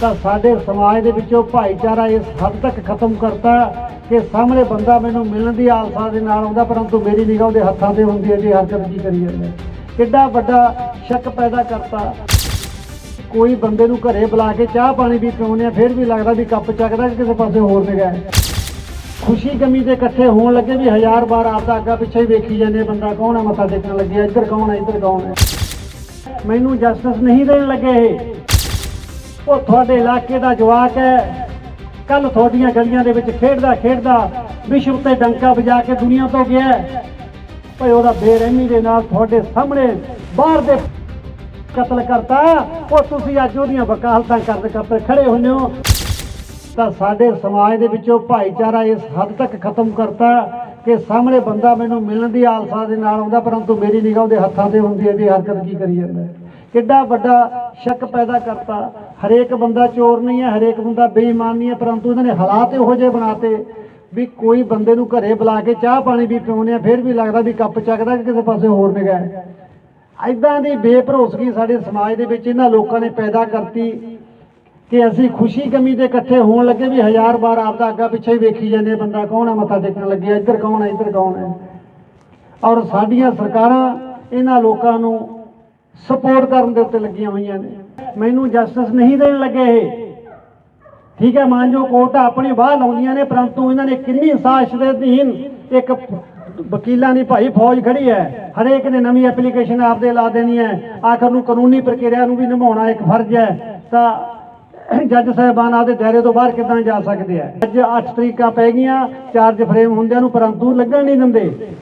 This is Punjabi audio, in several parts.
ਤਾਂ ਸਾਡੇ ਸਮਾਜ ਦੇ ਵਿੱਚੋਂ ਭਾਈਚਾਰਾ ਇਸ ਹੱਦ ਤੱਕ ਖਤਮ ਕਰਤਾ ਕਿ ਸਾਹਮਣੇ ਬੰਦਾ ਮੈਨੂੰ ਮਿਲਣ ਦੀ ਆਲਸਾ ਦੇ ਨਾਲ ਆਉਂਦਾ, ਪਰੰਤੂ ਮੇਰੀ ਨਿਗਾਹ ਉਹਦੇ ਹੱਥਾਂ ਤੇ ਹੁੰਦੀ ਹੈ ਜੀ ਹਰਕਤ ਕੀ ਕਰੀ ਜਾਂਦਾ। ਕਿੱਡਾ ਵੱਡਾ ਸ਼ੱਕ ਪੈਦਾ ਕਰਤਾ। ਕੋਈ ਬੰਦੇ ਨੂੰ ਘਰੇ ਬੁਲਾ ਕੇ ਚਾਹ ਪਾਣੀ ਵੀ ਪਿਉਣੇ ਆ, ਫਿਰ ਵੀ ਲੱਗਦਾ ਵੀ ਕੱਪ ਚੱਕਦਾ ਕਿ ਕਿਸੇ ਪਾਸੇ ਹੋਰ ਨਿਗਾਹ ਹੈ ਖੁਸ਼ੀ ਗਮੀ ਦੇ ਇਕੱਠੇ ਹੋਣ ਲੱਗੇ ਵੀ ਹਜ਼ਾਰ ਵਾਰ ਆਪਦਾ ਅੱਗਾ ਪਿੱਛੇ ਹੀ ਵੇਖੀ ਜਾਂਦੇ ਬੰਦਾ, ਕੌਣ ਹੈ ਮੱਥਾ ਟੇਕਣ ਲੱਗਿਆ ਇੱਧਰ ਕੌਣ ਹੈ ਇੱਧਰ ਕੌਣ ਹੈ ਮੈਨੂੰ ਜਸਟਿਸ ਨਹੀਂ ਦੇਣ ਲੱਗੇ ਇਹ। ਉਹ ਤੁਹਾਡੇ ਇਲਾਕੇ ਦਾ ਜਵਾਕ ਹੈ। ਕੱਲ ਤੁਹਾਡੀਆਂ ਗਲੀਆਂ ਦੇ ਵਿੱਚ ਖੇਡਦਾ ਖੇਡਦਾ ਵਿਸ਼ਵ ਤੇ ਡੰਕਾ ਵਜਾ ਕੇ ਦੁਨੀਆ ਤੋਂ ਗਿਆ ਹੈ। ਭਈ ਉਹਦਾ ਬੇਰਹਿਮੀ ਦੇ ਨਾਲ ਤੁਹਾਡੇ ਸਾਹਮਣੇ ਬਾਹਰ ਦੇ ਕਤਲ ਕਰਤਾ। ਉਹ ਤੁਸੀਂ ਅੱਜ ਉਹਦੀਆਂ ਵਕਾਲਤਾਂ ਕਰਦੇ ਕਰਦੇ ਖੜੇ ਹੁੰਦੇ ਹੋ। ਤਾਂ ਸਾਡੇ ਸਮਾਜ ਦੇ ਵਿੱਚੋਂ ਭਾਈਚਾਰਾ ਇਸ ਹੱਦ ਤੱਕ ਖਤਮ ਕਰਤਾ। ਕਿ ਸਾਹਮਣੇ ਬੰਦਾ ਮੈਨੂੰ ਮਿਲਣ ਦੀ ਆਲਸਾ ਦੇ ਨਾਲ ਆਉਂਦਾ, ਪਰੰਤੂ ਮੇਰੀ ਨਿਗਾਹ ਉਹਦੇ ਹੱਥਾਂ ਤੇ ਹੁੰਦੀ ਹੈ ਵੀ ਹਰਕਤ ਕੀ ਕਰੀ ਜਾਂਦਾ ਕਿੱਡਾ ਵੱਡਾ ਸ਼ੱਕ ਪੈਦਾ ਕਰਤਾ। ਹਰੇਕ ਬੰਦਾ ਚੋਰ ਨਹੀਂ ਹੈ, ਹਰੇਕ ਬੰਦਾ ਬੇਈਮਾਨ ਨਹੀਂ ਹੈ, ਪਰੰਤੂ ਇਹਨਾਂ ਨੇ ਹਾਲਾਤ ਇਹੋ ਜਿਹੇ ਬਣਾਤੇ ਵੀ ਕੋਈ ਬੰਦੇ ਨੂੰ ਘਰੇ ਬੁਲਾ ਕੇ ਚਾਹ ਪਾਣੀ ਵੀ ਪਿਉਣੇ ਆ, ਫਿਰ ਵੀ ਲੱਗਦਾ ਵੀ ਕੱਪ ਚੱਕਦਾ ਕਿ ਕਿਸੇ ਪਾਸੇ ਹੋਰ ਨਿਗਾਹ ਐਦਾਂ ਦੀ ਬੇਭਰੋਸਗੀ ਸਾਡੇ ਸਮਾਜ ਦੇ ਵਿੱਚ ਇਹਨਾਂ ਲੋਕਾਂ ਨੇ ਪੈਦਾ ਕਰਤੀ। ਕਿ ਅਸੀਂ ਖੁਸ਼ੀ ਗਮੀ ਦੇ ਇਕੱਠੇ ਹੋਣ ਲੱਗੇ ਵੀ ਹਜ਼ਾਰ ਵਾਰ ਆਪਦਾ ਅੱਗਾ ਪਿੱਛੇ ਹੀ ਵੇਖੀ ਜਾਂਦੇ ਬੰਦਾ ਕੌਣ ਹੈ, ਮੱਥਾ ਟੇਕਣ ਲੱਗਿਆ ਇੱਧਰ ਕੌਣ ਹੈ, ਇੱਧਰ ਕੌਣ ਹੈ। ਔਰ ਸਾਡੀਆਂ ਸਰਕਾਰਾਂ ਇਹਨਾਂ ਲੋਕਾਂ ਨੂੰ ਸਪੋਰਟ ਕਰਨ ਦੇ ਉੱਤੇ ਲੱਗੀਆਂ ਹੋਈਆਂ ਨੇ। ਮੈਨੂੰ ਜਸਟਿਸ ਨਹੀਂ ਦੇਣ ਲੱਗੇ ਇਹ। ਠੀਕ ਹੈ ਮਾਨਜੋ ਕੋਰਟ ਆਪਣੀ ਬਾਹ ਲਾਉਂਦੀਆਂ ਨੇ, ਪਰੰਤੂ ਇਹਨਾਂ ਨੇ ਕਿੰਨੀ ਸਾਸ਼ ਦੇ ਅਧੀਨ ਇੱਕ ਵਕੀਲਾਂ ਦੀ ਭਾਈ ਫੌਜ ਖੜੀ ਹੈ। ਹਰੇਕ ਨੇ ਨਵੀਂ ਐਪਲੀਕੇਸ਼ਨ ਆਪਦੇ ਲਾ ਦੇਣੀ ਹੈ। ਆਖਰ ਨੂੰ ਕਾਨੂੰਨੀ ਪ੍ਰਕਿਰਿਆ ਨੂੰ ਵੀ ਨਿਭਾਉਣਾ ਇੱਕ ਫਰਜ਼ ਹੈ। ਤਾਂ ਜੱਜ ਸਾਹਿਬਾਨ ਆਪਦੇ ਦਾਇਰੇ ਤੋਂ ਬਾਹਰ ਕਿੱਦਾਂ ਜਾ ਸਕਦੇ ਆ? ਅੱਜ 8 ਤਰੀਕਾਂ ਪੈ ਗਈਆਂ, ਚਾਰਜ ਫਰੇਮ ਹੁੰਦਿਆਂ ਨੂੰ ਪਰੰਤੂ ਲੱਗਣ ਨਹੀਂ ਦਿੰਦੇ।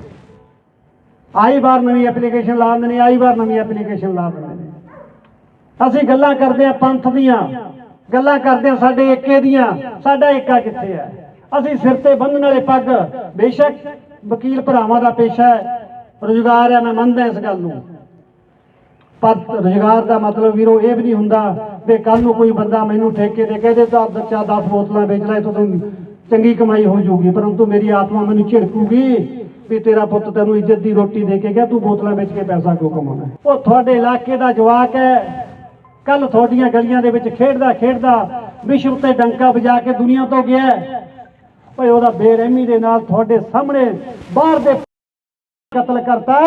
ਆਈ ਵਾਰ ਨਵੀਂ ਐਪਲੀਕੇਸ਼ਨ ਲਾ ਦਿੰਦੇ ਨੇ, ਆਈ ਵਾਰ ਨਵੀਂ ਐਪਲੀਕੇਸ਼ਨ ਲਾ ਦਿੰਦੇ ਨੇ। ਅਸੀਂ ਗੱਲਾਂ ਕਰਦੇ ਆ ਪੰਥ ਦੀਆਂ। ਗੱਲਾਂ ਕਰਦੇ ਆ ਸਾਡੇ ਏਕੇ ਦੀਆਂ। ਸਾਡਾ ਏਕਾ ਕਿੱਥੇ ਹੈ ਅਸੀਂ ਸਿਰ ਤੇ ਬੰਨਣ ਵਾਲੇ ਪੱਗ। ਬੇਸ਼ੱਕ ਵਕੀਲ ਭਰਾਵਾਂ ਦਾ ਪੇਸ਼ਾ ਹੈ। ਰੁਜ਼ਗਾਰ ਹੈ, ਮੈਂ ਮੰਨਦਾ ਇਸ ਗੱਲ ਨੂੰ। ਪਰ ਰੁਜ਼ਗਾਰ ਦਾ ਮਤਲਬ ਵੀਰੋ ਇਹ ਵੀ ਨਹੀਂ ਹੁੰਦਾ ਵੀ ਕੱਲ ਨੂੰ ਕੋਈ ਬੰਦਾ ਮੈਨੂੰ ਠੇਕੇ ਤੇ ਕਹਦੇ ਤਾਂ ਬੱਚਾ 10 ਬੋਤਲਾਂ ਵੇਚ ਲੈ ਤੂੰ ਚੰਗੀ ਕਮਾਈ ਹੋ ਜਾਊਗੀ, ਪਰੰਤੂ ਮੇਰੀ ਆਤਮਾ ਮੈਨੂੰ ਝਿੜਕੂਗੀ ਵੀ ਤੇਰਾ ਪੁੱਤ ਤੈਨੂੰ ਇੱਜ਼ਤ ਦੀ ਰੋਟੀ ਦੇ ਕੇ ਗਿਆ, ਤੂੰ ਬੋਤਲਾਂ ਵੇਚ ਕੇ ਪੈਸਾ ਕਿਉਂ ਕਮਾਉਣਾ ਉਹ ਤੁਹਾਡੇ ਇਲਾਕੇ ਦਾ ਜਵਾਕ ਹੈ ਕੱਲ ਤੁਹਾਡੀਆਂ ਗਲੀਆਂ ਦੇ ਵਿੱਚ ਖੇਡਦਾ ਖੇਡਦਾ, ਵਿਸ਼ਵ ਤੇ ਡੰਕਾ ਵਜਾ ਕੇ ਦੁਨੀਆ ਤੋਂ ਗਿਆ ਹੈ। ਭਈ ਉਹਦਾ ਬੇਰਹਿਮੀ ਦੇ ਨਾਲ ਤੁਹਾਡੇ ਸਾਹਮਣੇ ਬਾਹਰ ਦੇ ਕਤਲ ਕਰਤਾ।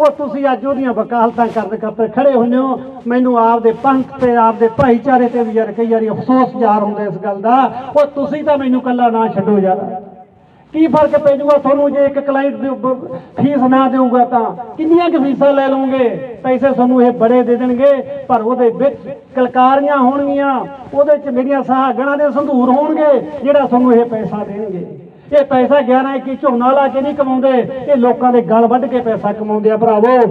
ਉਹ ਤੁਸੀਂ ਅੱਜ ਉਹਦੀਆਂ ਵਕਾਲਤਾਂ ਕਰਦੇ ਕਰਦੇ ਖੜੇ ਹੁੰਦੇ ਹੋ। ਮੈਨੂੰ ਆਪਦੇ ਪੰਥ ਤੇ, ਆਪਦੇ ਭਾਈਚਾਰੇ ਤੇ ਵੀ ਯਾਰ ਕਈ ਵਾਰੀ ਅਫਸੋਸ ਜ਼ਾਰ ਹੁੰਦਾ ਇਸ ਗੱਲ ਦਾ। ਉਹ ਤੁਸੀਂ ਤਾਂ ਮੈਨੂੰ ਕੱਲਾ ਨਾ ਛੱਡੋ ਯਾਰ। ਕੀ ਫ਼ਰਕ ਪੈ ਜਾਊਗਾ ਤੁਹਾਨੂੰ ਜੇ ਇੱਕ ਕਲਾਇੰਟ ਫੀਸ ਨਾ ਦੇਊਗਾ ਤਾਂ? ਕਿੰਨੀਆਂ ਕੁ ਫੀਸਾਂ ਲੈ ਲਓਗੇ? ਪੈਸੇ ਤੁਹਾਨੂੰ ਇਹ ਬੜੇ ਦੇ ਦੇਣਗੇ, ਪਰ ਉਹਦੇ ਵਿੱਚ ਕਲਕਾਰੀਆਂ ਹੋਣਗੀਆਂ। ਉਹਦੇ ਚ ਮੇਰੀਆਂ ਸਹਾਗਣਾ ਦੇ ਸੰਧੂਰ ਹੋਣਗੇ, ਜਿਹੜਾ ਤੁਹਾਨੂੰ ਇਹ ਪੈਸਾ ਦੇਣਗੇ। ਇਹ ਪੈਸਾ 11 ਇੱਕੀ, ਝੋਨਾ ਲਾ ਕੇ ਨਹੀਂ ਕਮਾਉਂਦੇ, ਇਹ ਲੋਕਾਂ ਦੇ ਗਲ ਵੱਢ ਕੇ ਪੈਸਾ ਕਮਾਉਂਦੇ ਆ ਭਰਾਵੋ।